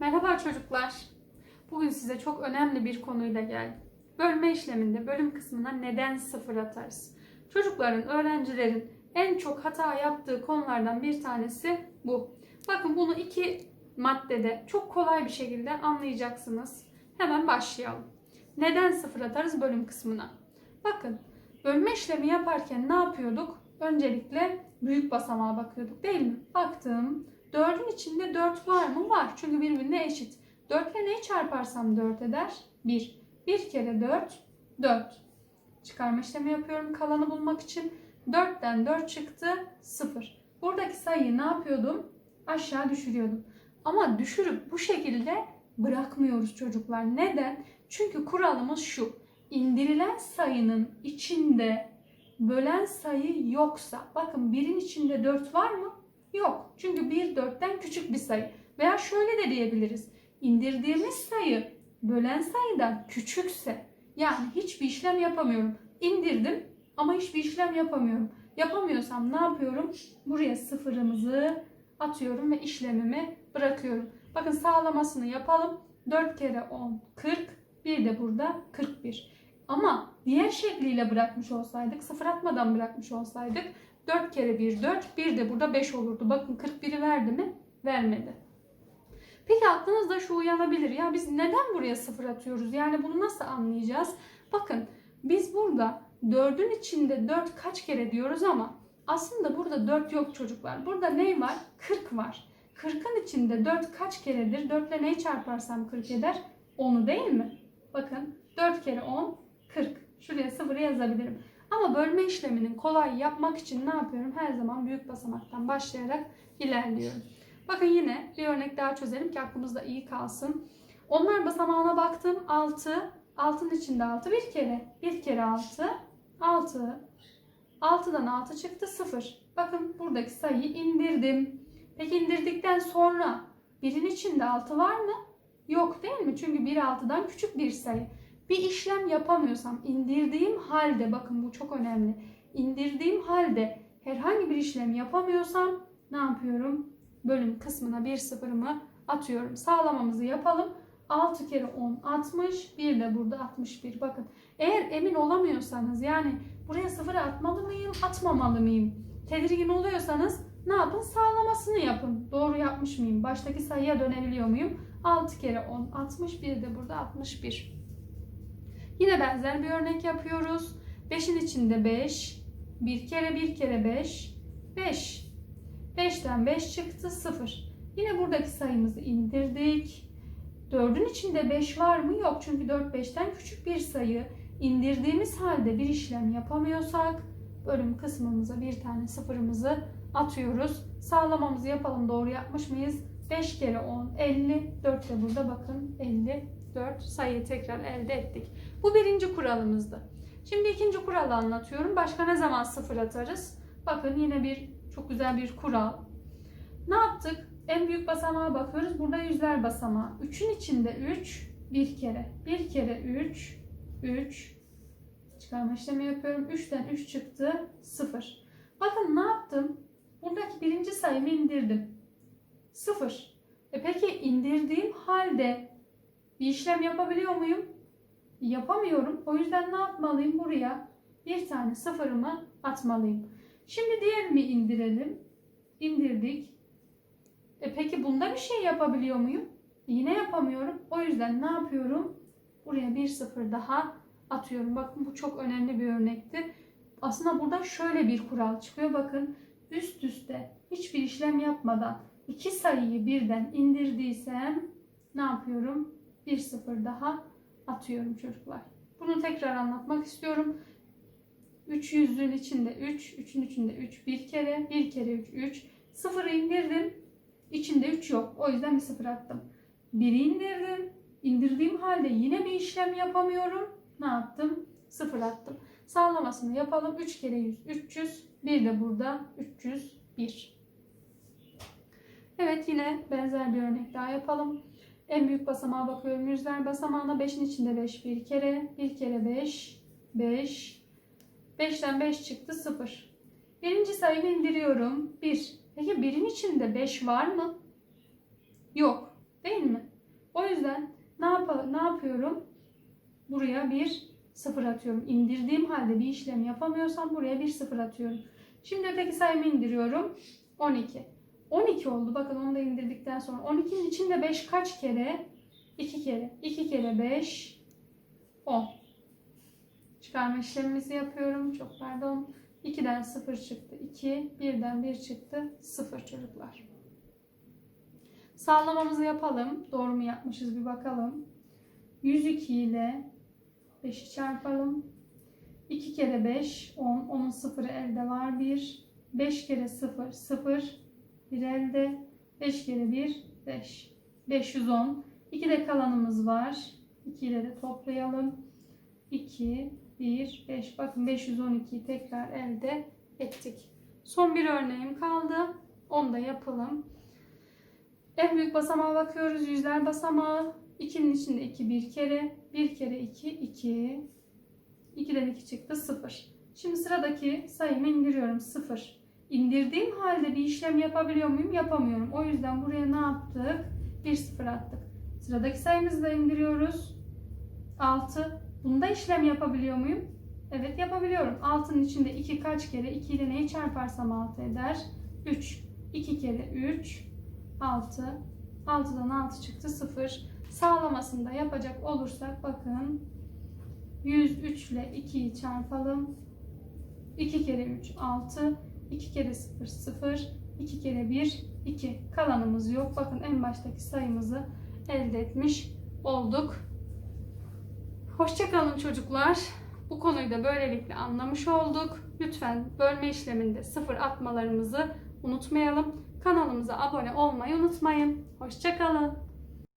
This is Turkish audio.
Merhaba çocuklar. Bugün size çok önemli bir konuyla geldim. Bölme işleminde bölüm kısmına neden sıfır atarız? Çocukların, öğrencilerin en çok hata yaptığı konulardan bir tanesi bu. Bakın bunu iki maddede çok kolay bir şekilde anlayacaksınız. Hemen başlayalım. Neden sıfır atarız bölüm kısmına? Bakın bölme işlemi yaparken ne yapıyorduk? Öncelikle büyük basamağa bakıyorduk değil mi? Baktım 4'ün içinde 4 var mı? Var. Çünkü birbirine eşit. 4 ile neyi çarparsam 4 eder? 1. 1 kere 4, 4. Çıkarma işlemi yapıyorum kalanı bulmak için. 4'ten 4 çıktı, 0. Buradaki sayıyı ne yapıyordum? Aşağı düşürüyordum. Ama düşürüp bu şekilde bırakmıyoruz çocuklar. Neden? Çünkü kuralımız şu. İndirilen sayının içinde bölen sayı yoksa, bakın birin içinde 4 var mı? Yok. Çünkü 1 4'ten küçük bir sayı. Veya şöyle de diyebiliriz. İndirdiğimiz sayı bölen sayıdan küçükse yani hiçbir işlem yapamıyorum. İndirdim ama hiçbir işlem yapamıyorum. Yapamıyorsam ne yapıyorum? Buraya sıfırımızı atıyorum ve işlemimi bırakıyorum. Bakın sağlamasını yapalım. 4 kere 10 40. Bir de burada 41. Ama diğer şekliyle bırakmış olsaydık, sıfır atmadan bırakmış olsaydık 4 kere 1 4, bir de burada 5 olurdu. Bakın 41'i verdi mi? Vermedi. Peki aklınızda şu uyanabilir. Ya biz neden buraya sıfır atıyoruz? Yani bunu nasıl anlayacağız? Bakın biz burada 4'ün içinde 4 kaç kere diyoruz ama aslında burada 4 yok çocuklar. Burada ne var? 40 var. 40'ın içinde 4 kaç keredir? 4 ile neyi çarparsam 40 eder? 10'u değil mi? Bakın 4 kere 10 40. Şuraya sıfırı yazabilirim. Ama bölme işleminin kolay yapmak için ne yapıyorum? Her zaman büyük basamaktan başlayarak ilerliyorum. Bakın yine bir örnek daha çözelim ki aklımızda iyi kalsın. Onlar basamağına baktım 6. 6'nın içinde 6 bir kere. 1 kere 6. 6. 6'dan 6 çıktı 0. Bakın buradaki sayıyı indirdim. Peki indirdikten sonra birin içinde 6 var mı? Yok değil mi? Çünkü 1 6'dan küçük bir sayı. Bir işlem yapamıyorsam indirdiğim halde bakın bu çok önemli. İndirdiğim halde herhangi bir işlem yapamıyorsam ne yapıyorum? Bölüm kısmına bir sıfırımı atıyorum. Sağlamamızı yapalım. 6 kere 10 60. Bir de burada 61. Bakın eğer emin olamıyorsanız yani buraya sıfır atmalı mıyım atmamalı mıyım? Tedirgin oluyorsanız ne yapın? Sağlamasını yapın. Doğru yapmış mıyım? Baştaki sayıya dönebiliyor muyum? 6 kere 10 60. Bir de burada 61. Yine benzer bir örnek yapıyoruz. 5'in içinde 5. 1 kere 1 kere 5. 5. 5'ten 5 çıktı 0. Yine buradaki sayımızı indirdik. 4'ün içinde 5 var mı? Yok. Çünkü 4 5'ten küçük bir sayı. İndirdiğimiz halde bir işlem yapamıyorsak bölüm kısmımıza bir tane sıfırımızı atıyoruz. Sağlamamızı yapalım. Doğru yapmış mıyız? 5 kere 10 50. 4 de burada bakın 54 sayıyı tekrar elde ettik. Bu birinci kuralımızdı. Şimdi ikinci kuralı anlatıyorum. Başka ne zaman sıfır atarız? Bakın yine bir çok güzel bir kural. Ne yaptık? En büyük basamağa bakıyoruz. Burada yüzler basamağı. 3'ün içinde 3 bir kere. Bir kere 3 3 çıkarma işlemi yapıyorum. 3'ten 3 çıktı 0. Bakın ne yaptım? Buradaki birinci sayımı indirdim. 0. E peki indirdiğim halde bir işlem yapabiliyor muyum? Yapamıyorum. O yüzden ne yapmalıyım? Buraya bir tane sıfırımı atmalıyım. Şimdi diğerini indirelim. İndirdik. E peki bunda bir şey yapabiliyor muyum? Yine yapamıyorum. O yüzden ne yapıyorum? Buraya bir sıfır daha atıyorum. Bakın bu çok önemli bir örnekti. Aslında burada şöyle bir kural çıkıyor. Bakın üst üste hiçbir işlem yapmadan iki sayıyı birden indirdiysem ne yapıyorum? Bir sıfır daha atıyorum çocuklar. Bunu tekrar anlatmak istiyorum. 3 yüzlüğün içinde 3, 3'ün içinde 3 bir kere, bir kere 3, 3. Sıfırı indirdim. İçinde 3 yok. O yüzden bir sıfır attım. 1'i indirdim. İndirdiğim halde yine bir işlem yapamıyorum. Ne yaptım? Sıfır attım. Sağlamasını yapalım. 3 kere 100, 300. Bir de burada 301. Evet yine benzer bir örnek daha yapalım. En büyük basamağa bakıyorum. Yüzler basamağına 5'in içinde 5 bir kere. Bir kere 5. 5. 5'ten 5 çıktı 0. Birinci sayımı indiriyorum. 1. Peki birin içinde 5 var mı? Yok. Değil mi? Bakın ne yapıyorum? Buraya bir sıfır atıyorum. İndirdiğim halde bir işlem yapamıyorsam buraya bir sıfır atıyorum. Şimdi öteki sayımı indiriyorum. 12. 12 oldu. Bakın onu da indirdikten sonra. 12'nin içinde 5 kaç kere? 2 kere. 2 kere 5 10. Çıkarma işlemimizi yapıyorum. Çok pardon. 2'den 0 çıktı. 2. 1'den 1 çıktı. 0 çocuklar. Sağlamamızı yapalım. Doğru mu yapmışız bir bakalım. 102 ile 5'i çarpalım. 2 kere 5 10. 10'un sıfırı elde var 1. 5 kere 0 0. 1 elde. 5 kere 1 5. 510. 2 de kalanımız var. 2 ile de toplayalım. 2 1 5. Bakın 512'yi tekrar elde ettik. Son bir örneğim kaldı. Onu da yapalım. En büyük basamağa bakıyoruz. Yüzler basamağı. 2'nin içinde 2 bir kere. 1 kere 2 2. 2'den 2 çıktı 0. Şimdi sıradaki sayımı indiriyorum 0. İndirdiğim halde bir işlem yapabiliyor muyum? Yapamıyorum. O yüzden buraya ne yaptık? 1 0 attık. Sıradaki sayımızı da indiriyoruz. 6. Bunda işlem yapabiliyor muyum? Evet yapabiliyorum. 6'nın içinde 2 kaç kere? 2 ile neyi çarparsam 6 eder? 3. 2 kere 3 6. 6'dan 6 çıktı 0. Sağlamasını da yapacak olursak bakın 103 ile 2'yi çarpalım. 2 kere 3 6. 2 kere 0 0. 2 kere 1 2. Kalanımız yok. Bakın en baştaki sayımızı elde etmiş olduk. Hoşçakalın çocuklar. Bu konuyu da böylelikle anlamış olduk. Lütfen bölme işleminde sıfır atmalarımızı unutmayalım. Kanalımıza abone olmayı unutmayın. Hoşçakalın.